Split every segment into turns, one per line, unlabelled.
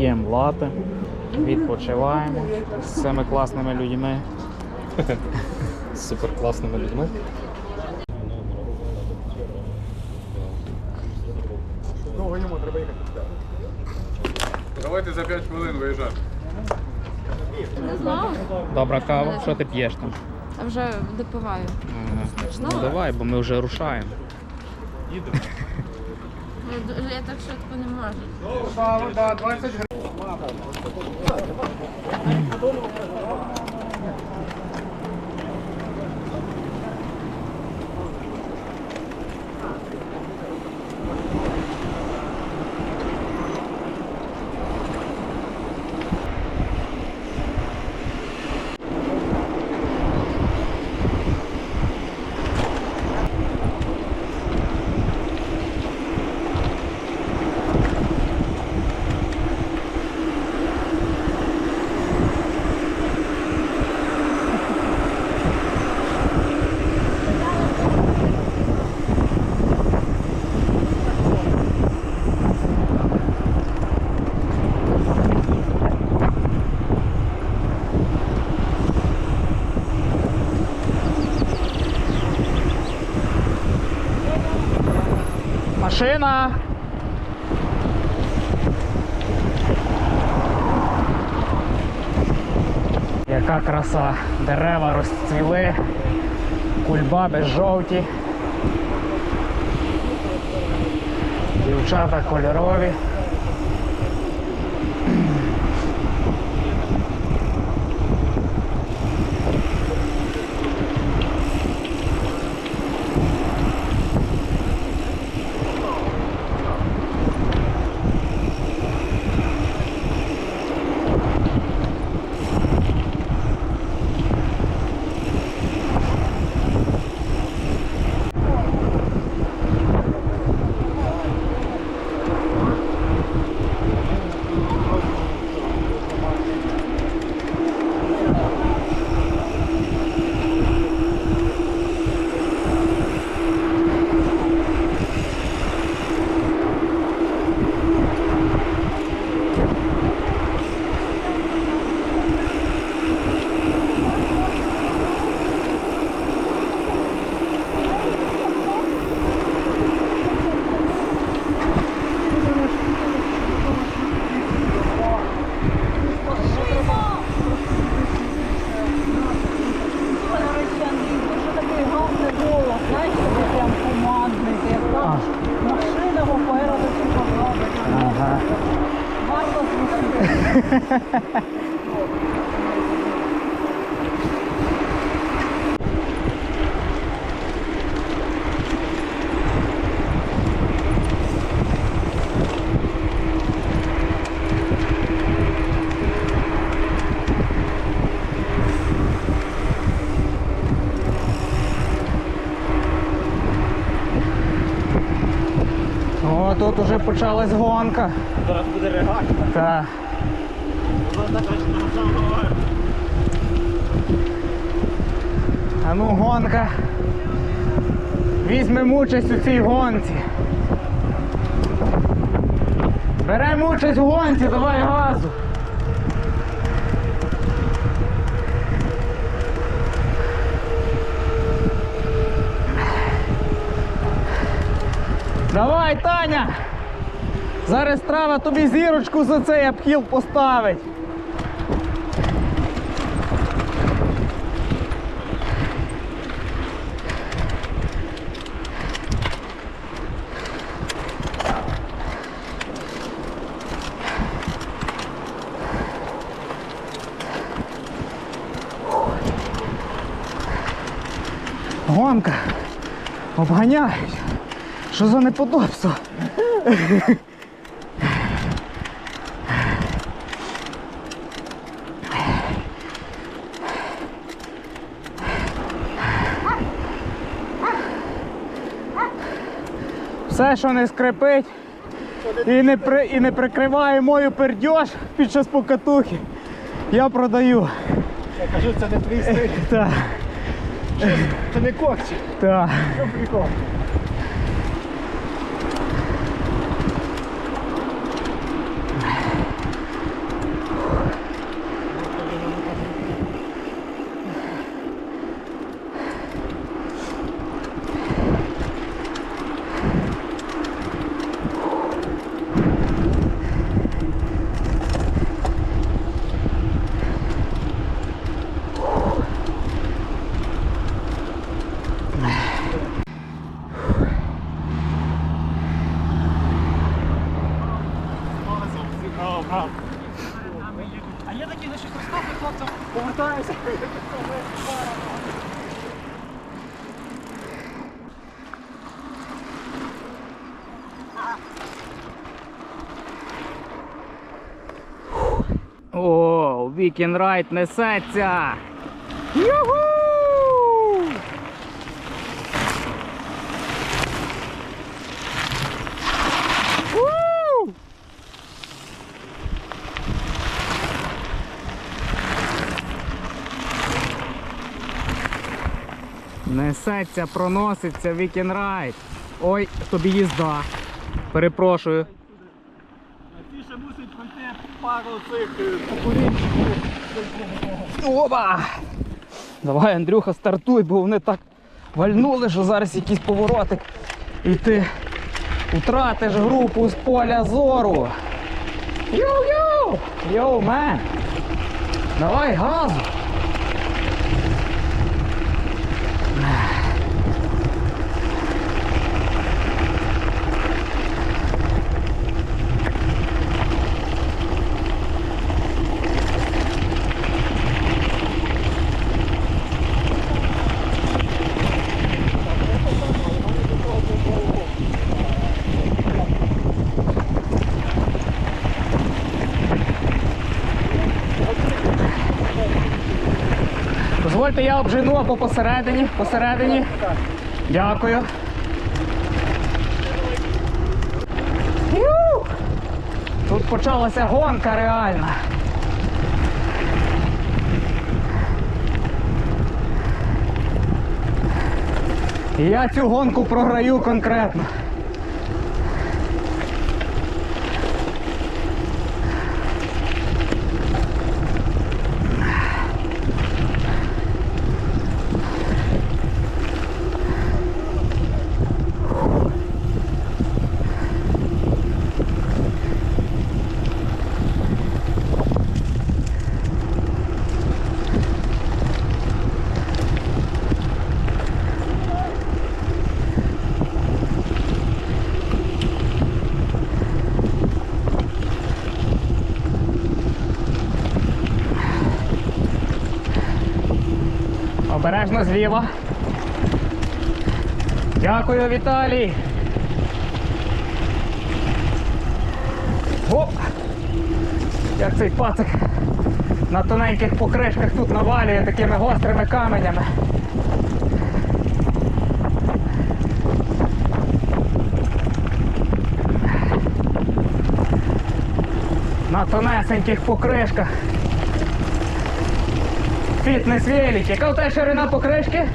п'ємо лати, відпочиваємо з цими класними людьми.
З супер класними людьми.
Давайте за 5 хвилин виїжджати.
Не знаю.
Добра кава, що ти п'єш там?
Я вже допиваю.
Ну давай, бо ми вже рушаємо.
Я, я так швидко не можу.
Сало, да, 20 гривень. Thank you.
Машина! Яка краса! Дерева розцвіли, кульбаби жовті, дівчата кольорові. Уже почалась гонка.
Зараз буде регат.
Так. А ну гонка. Візьмемо участь у цій гонці. Беремо участь у гонці, давай газу. Давай, Таня! Зараз трава тобі зірочку за цей обхіл поставить. Гонка. Обганяють. Що за неподобство? Все, що не скрипить і не, при, і не прикриває мою пердьош під час покатухи, я продаю.
Я кажу, це не твій стиль,
Так,
це не кокчі.
так.
Що прикол?
О, Райт несеться! Юху! У! Несеться, проноситься Вікін Райт. Ой, тобі їзда. Перепрошую.
Ті ще мусить пройти пару цих кукурінчиків.
Опа! Давай, Андрюха, стартуй, бо вони так вальнули, що зараз якийсь поворотик. І ти втратиш групу з поля зору. Йоу-йоу! Йоу, мен! Давай газу! Дозвольте, я обжену або посередині. Посередині. Дякую. Тут почалася гонка реальна. І я цю гонку програю конкретно. Обережно зліва. Дякую, Віталій. Оп! Як цей пацик на тоненьких покришках тут навалює такими гострими каменями. На тонесеньких покришках. Фітнес велик. Яка у тебе ширина покришки?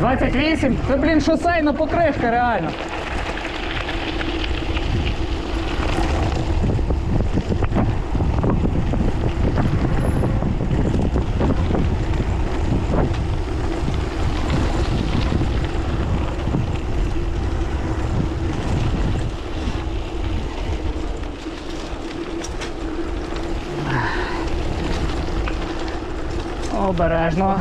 28? Це, блін, шосейна покришка реально. Обережно.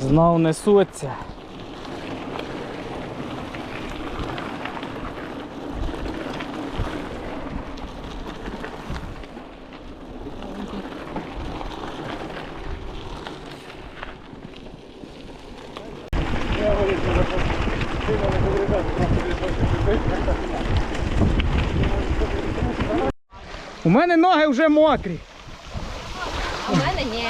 Знов несуться. У мене ноги вже мокрі.
У мене ні.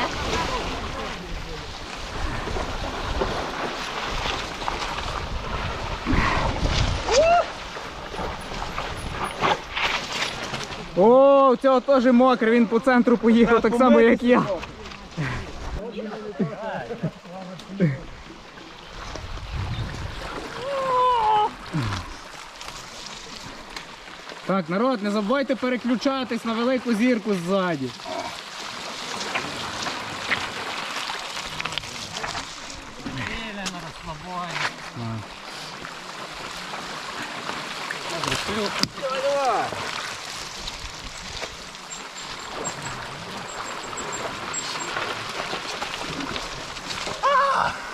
О, у цього теж мокрий, він по центру поїхав так само, як я. Так, народ, не забувайте переключатись на велику зірку ззаді.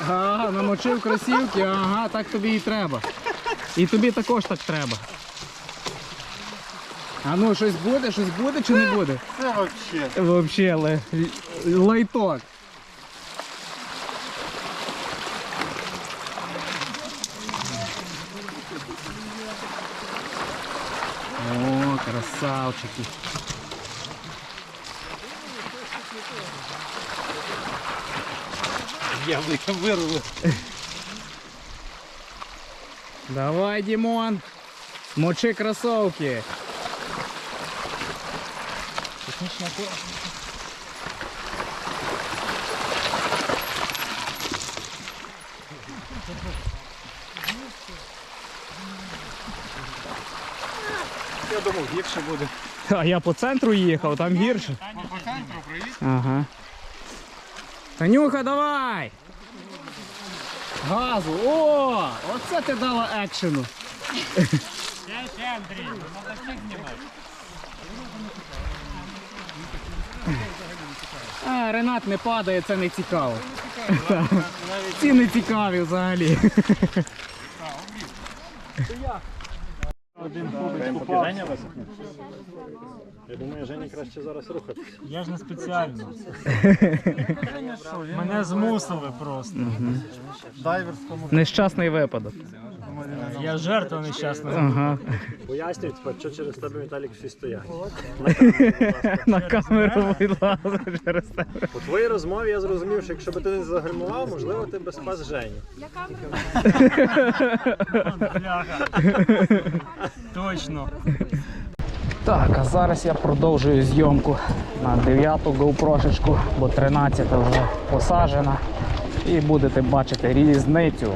Ага, намочив кросівки, ага, так тобі і треба. І тобі також так треба. А ну, щось буде, щось буде чи не буде?
Це взагалі.
Вообще лай... лайток. О, красавчики.
Яблука вирвали.
Давай, Димон. Мочи кроссовки.
Я думав, гірше буде.
А я по центру їхав, там гірше.
По центру привіт.
Ага. Танюха, давай! Газу! О! Оце ти дала екшену. А, Ренат не падає, це не цікаво. Ці не цікаві взагалі.
Один. Я думаю, Жені краще зараз рухатися. Я ж не спеціально. Мене змусили просто. Дайверському.
Нещасний випадок.
Я жертва нещасна.
Ага.
Пояснюють, що через тебе Віталік всі стоять.
На камеру, будь ласка, через тебе.
У твоїй розмові я зрозумів, що якщо б ти не загальмував, можливо, ти би спас Женю. Точно.
Так, а зараз я продовжую зйомку на 9-ту GoPro, бо 13-та вже посаджена. І будете бачити різницю.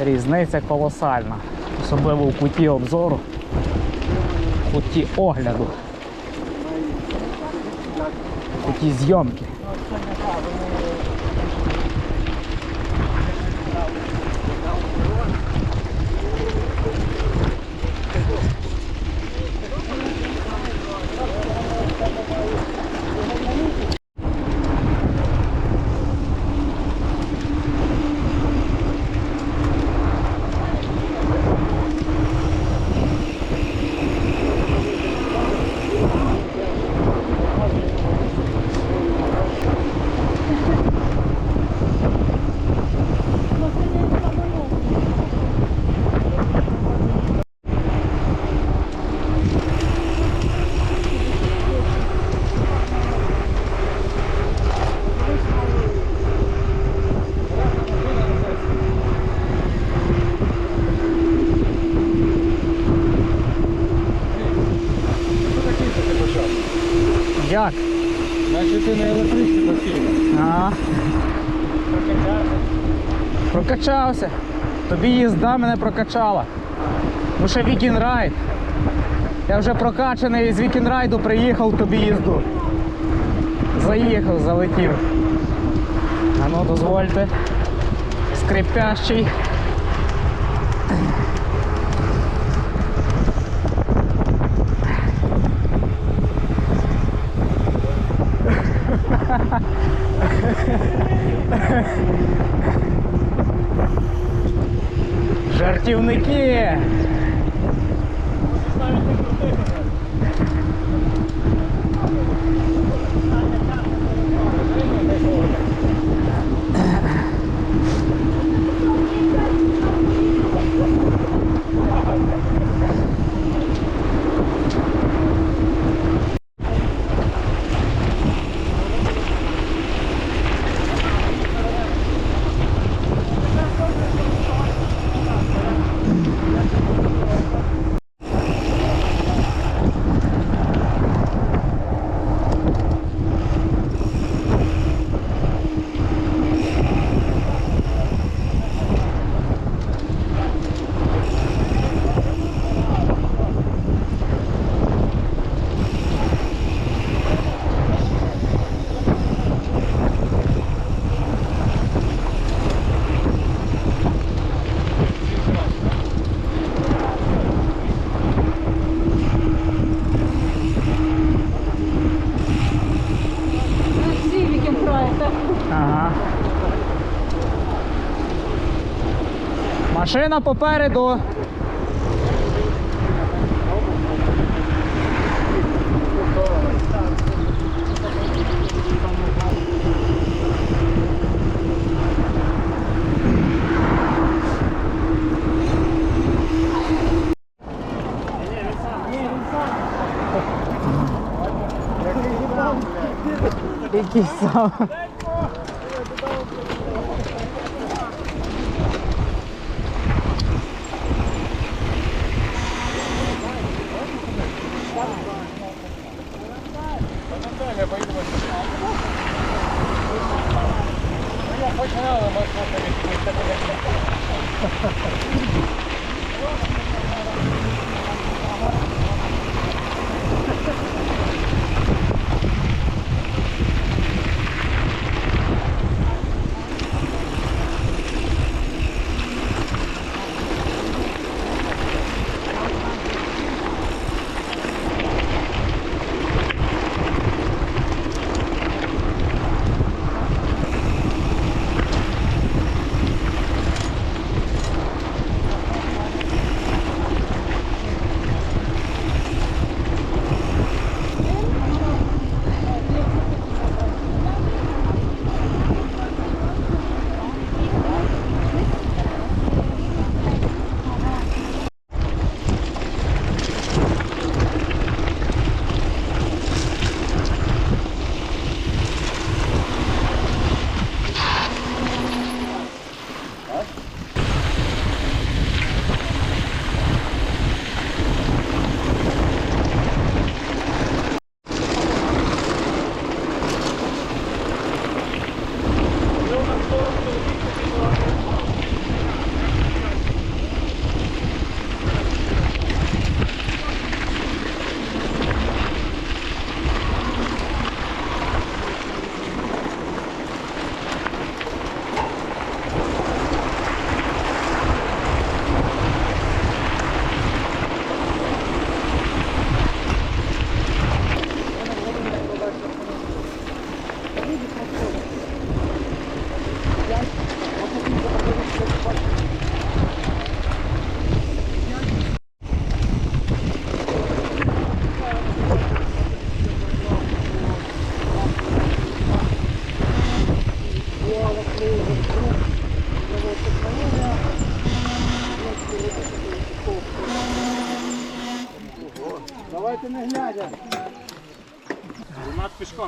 Різниця колосальна. Особливо в куті обзору, в куті огляду, в куті зйомки. Як?
Значить ти на електричці постійно.
А. Прокачався. Тобі їзда мене прокачала. Ну ще вікінрайд. Я вже прокачаний з вікінрайду приїхав тобі їзду. Заїхав, залетів. А ну дозвольте. Скрипящий. Машина попереду. Який сам.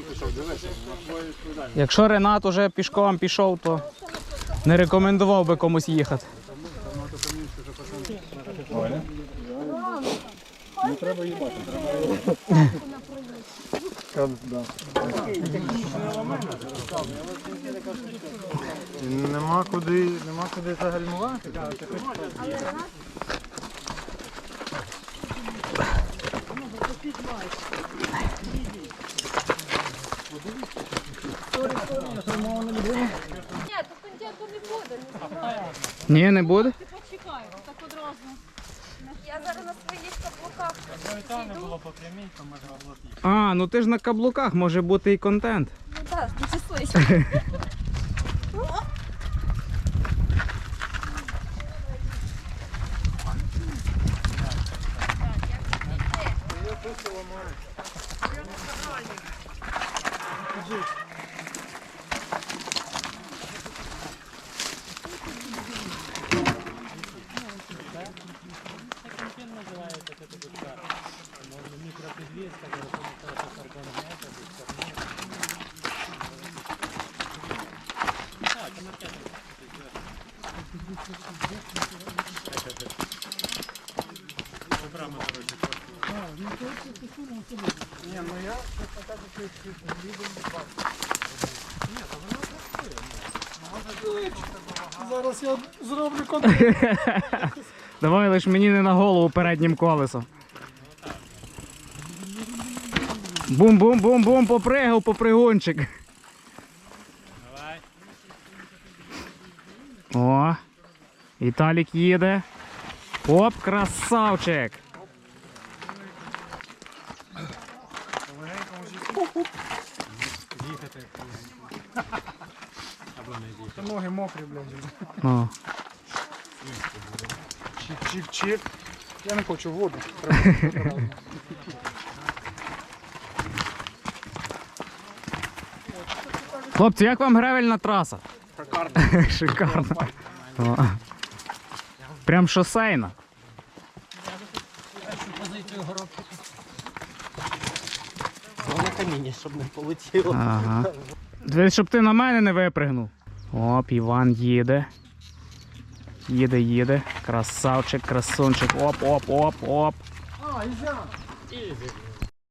Пішком пішов, дивися. Твоє відповідальність.
Якщо Ренат уже пішком пішов, то не рекомендував би комусь їхати.
Не треба їбати, треба Нема куди, нема куди загальмувати.
Ні, то контенту не буде. не знаю.
Ні, не буде.
Почекай, так одразу.
Я зараз на своїх каблуках.
Це не було по прямій, то може обласні.
А, ну ти ж на каблуках може бути і контент.
Ну так, числись.
Зараз я зроблю контент.
Давай лиш мені не на голову переднім колесом. Бум-бум-бум-бум, попригав, попригунчик. О, Італік їде. Оп, красавчик.
Ноги мокрі, блядь.
О.
Чик-чик-чик. Я не хочу воду. Треба.
Хлопці, як вам гревельна траса? Шикарно. Шикарно. О. Прям шосейна.
Воно каміння, щоб не полетіло.
Ага. Дивись, щоб ти на мене не випригнув. Оп, Іван їде. Їде, їде. Красавчик, красунчик. Оп, оп, оп, оп.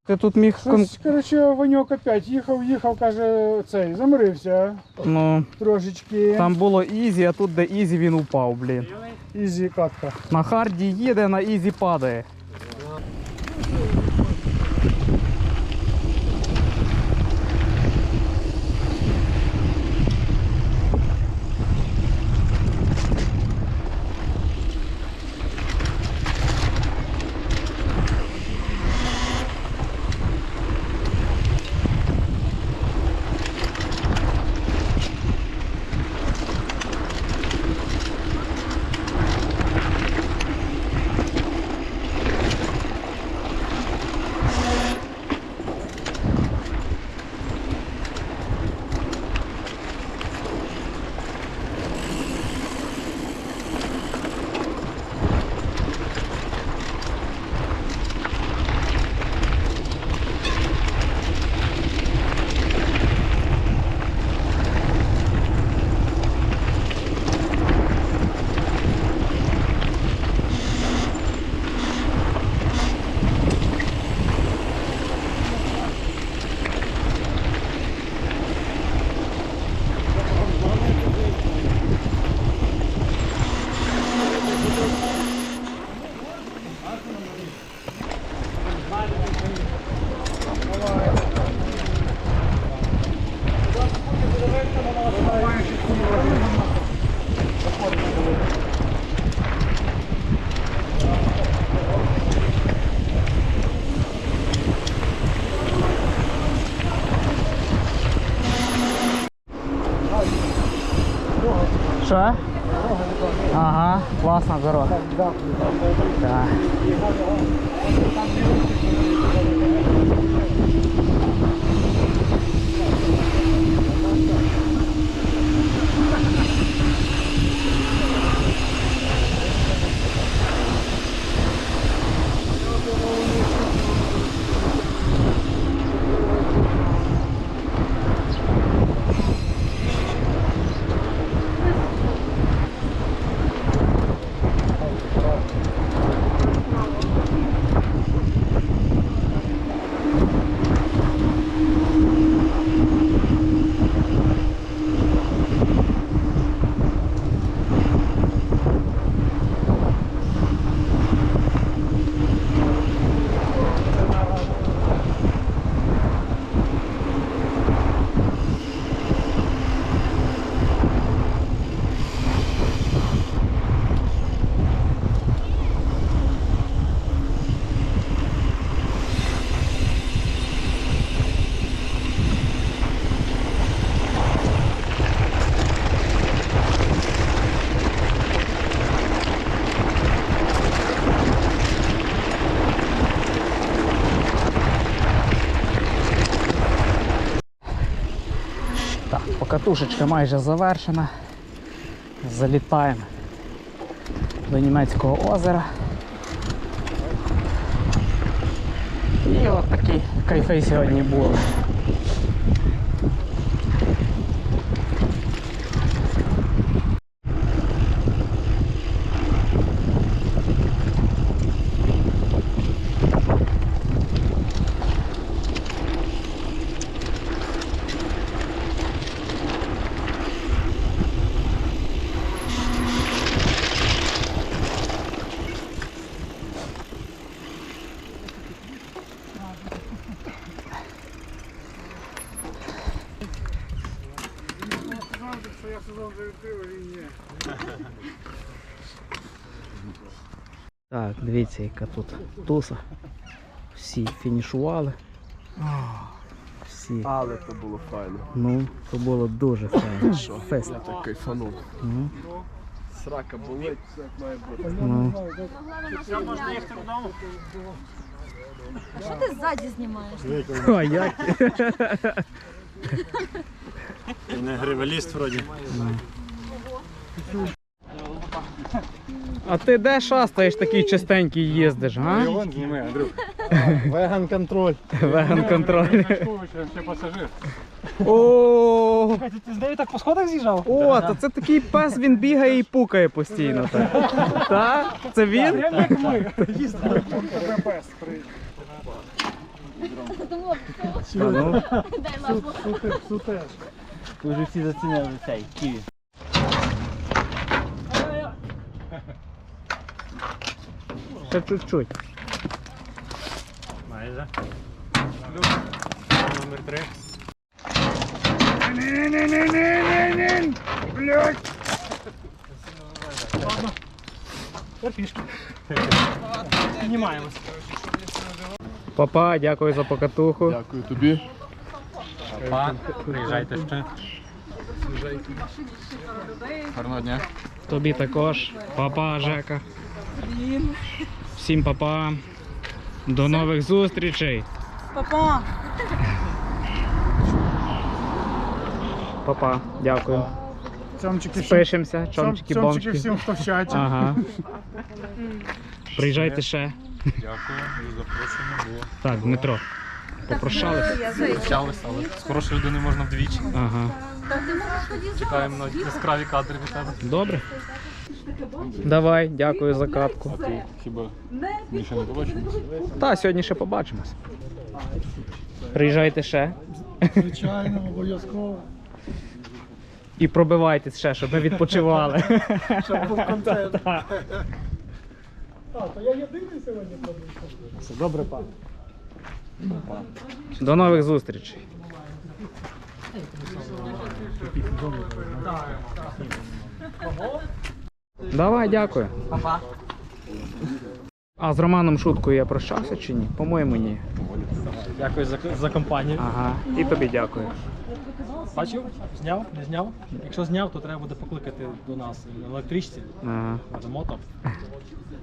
Ти тут міг.
Щось, Коротше, Ваньок опять їхав, їхав, каже, цей, замрився
Ну,
трошечки.
там було ізі, а тут де ізі він упав, блін.
Ізі катка.
На харді їде, на ізі падає. Що? Ага, класна дорога. Так. Так, майже завершена. Залітаємо до німецького озера. І от такий кайфей сьогодні були. Дивіться, тут туса. Всі фінішували. Всі.
Але це було файно.
Ну, це було дуже файно. Фест.
Я так кайфанув.
Ну.
Срака болить, все як має бути.
Ну.
Можна їхати додому?
А що ти ззаді знімаєш?
А як?
Не гривеліст вроді.
А ти де шастаєш такий чистенький їздиш, га?
Вон зніми, Андрюх. Веган контроль.
Веган контроль.
Ще пасажир.
О,
Ти з нею так по сходах з'їжджав?
о, то це такий пес, він бігає і пукає постійно. Так? Так? Це він?
Як ми. Їздили.
Думала,
А ну.
дай лапу.
Сутеж.
Вже всі зацінили цей ківі.
Ще чуть-чуть.
Майже. Номер три.
Піднімаємось.
Папа, дякую за покатуху.
Дякую тобі.
Па, приїжджайте ще.
Гарного дня.
Тобі також. Папа, Жека. Всім папа. До нових зустрічей.
Папа,
Папа, дякую.
Цьомчики всім.
Спишемося, чомчики,
Цьомчики
бомчики.
всім, хто в чаті.
Ага. Приїжджайте ще.
Дякую за запрошення. Було.
Так, Дмитро. Попрощалися?
Прощалися, але з хорошою людиною можна вдвічі.
Ага.
Чекаємо на яскраві кадри від тебе.
Добре. Давай, дякую за катку.
Хіба ми ще не побачимо?
Та, сьогодні ще побачимось. Приїжджайте ще.
Звичайно, обов'язково.
І пробивайтесь ще, щоб ми відпочивали.
Щоб був контент. А, то я єдиний сьогодні пробив.
Все добре, пан. До нових зустрічей. Давай, дякую.
Папа.
А з Романом шуткою я прощався чи ні? По-моєму, ні.
Дякую за, за компанію.
Ага. І тобі дякую.
Бачив? Зняв? Не зняв? Якщо зняв, то треба буде покликати до нас на електричці.
Ага.
До мото.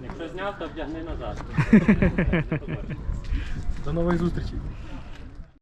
Якщо зняв, то вдягни назад.
До нових зустрічей.